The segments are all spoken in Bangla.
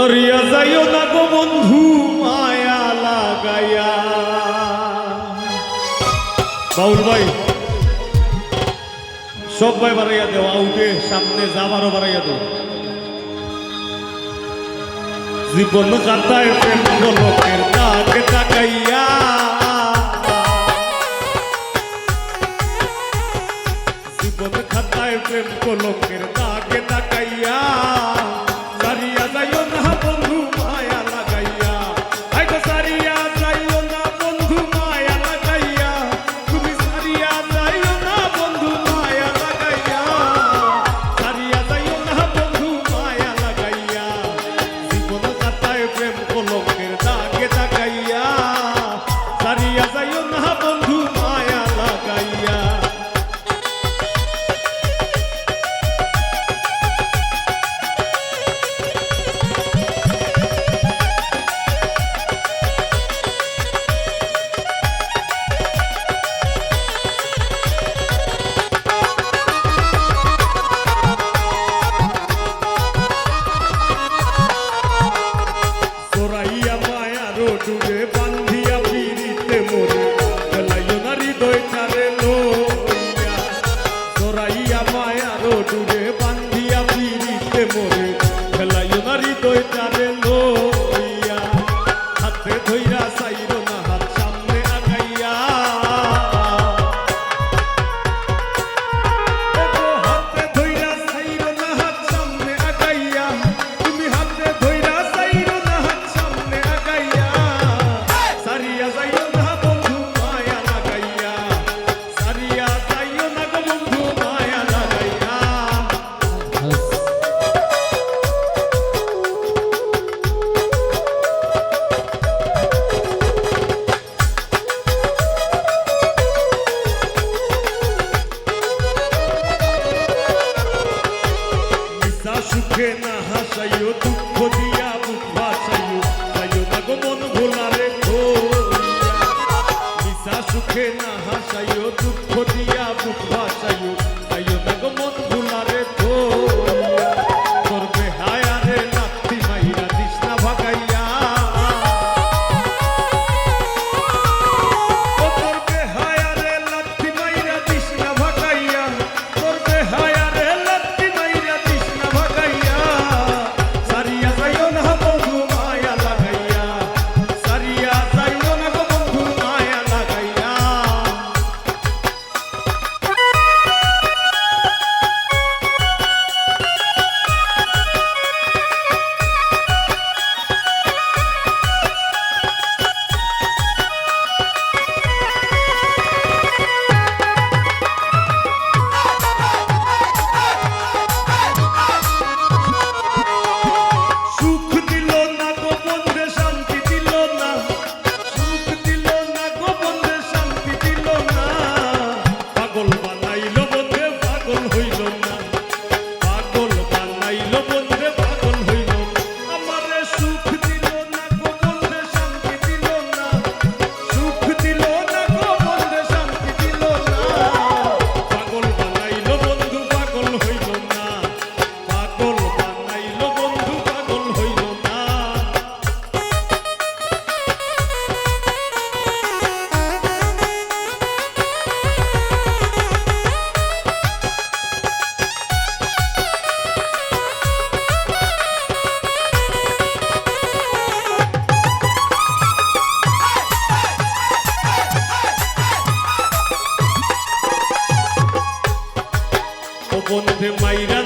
হারিয়া যাইও না গো বন্ধু, মায়া লাগাইয়া। বাউল ভাই সব ভাই বাড়াইয়া দেও, আউটে, সামনে যাবারও বাড়াইয়া দেও। জীবন কাটায় প্রেম গোলকের তাকে তাকাইয়া জীবন খাতায় প্রেম গোলকের দাগে তাকাইয়া মুখে না হাসাইও, দুঃখ দিয়া মুখ ভাসাইও তাইও না গো মন ভোলারে মিশা সুখে না হাসাইও, দুঃখ দিয়া মুখ ভাসাইও তাইও না গো তো বন্ধে মাইরা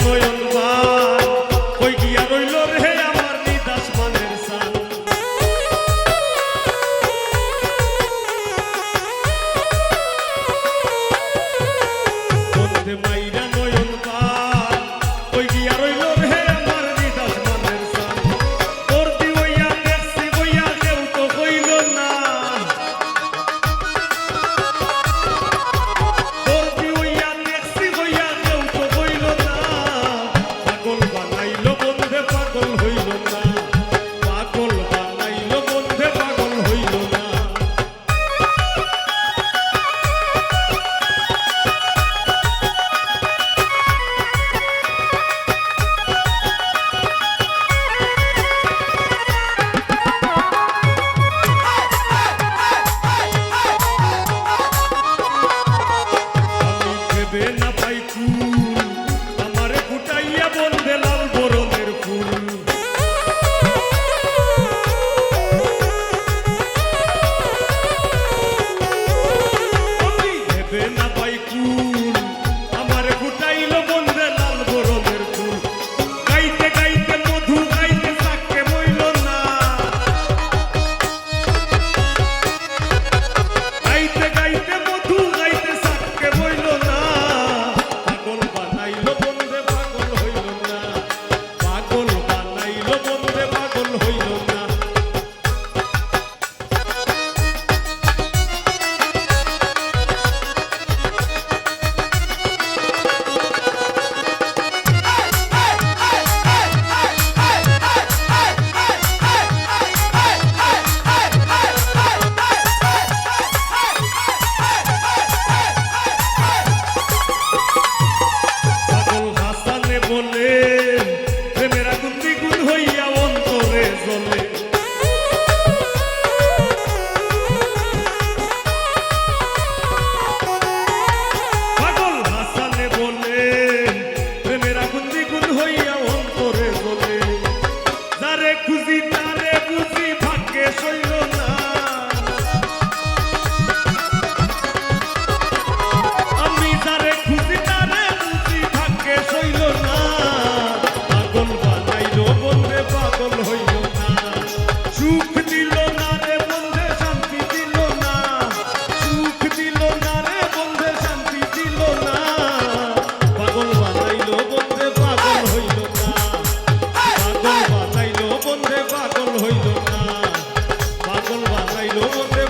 Okay.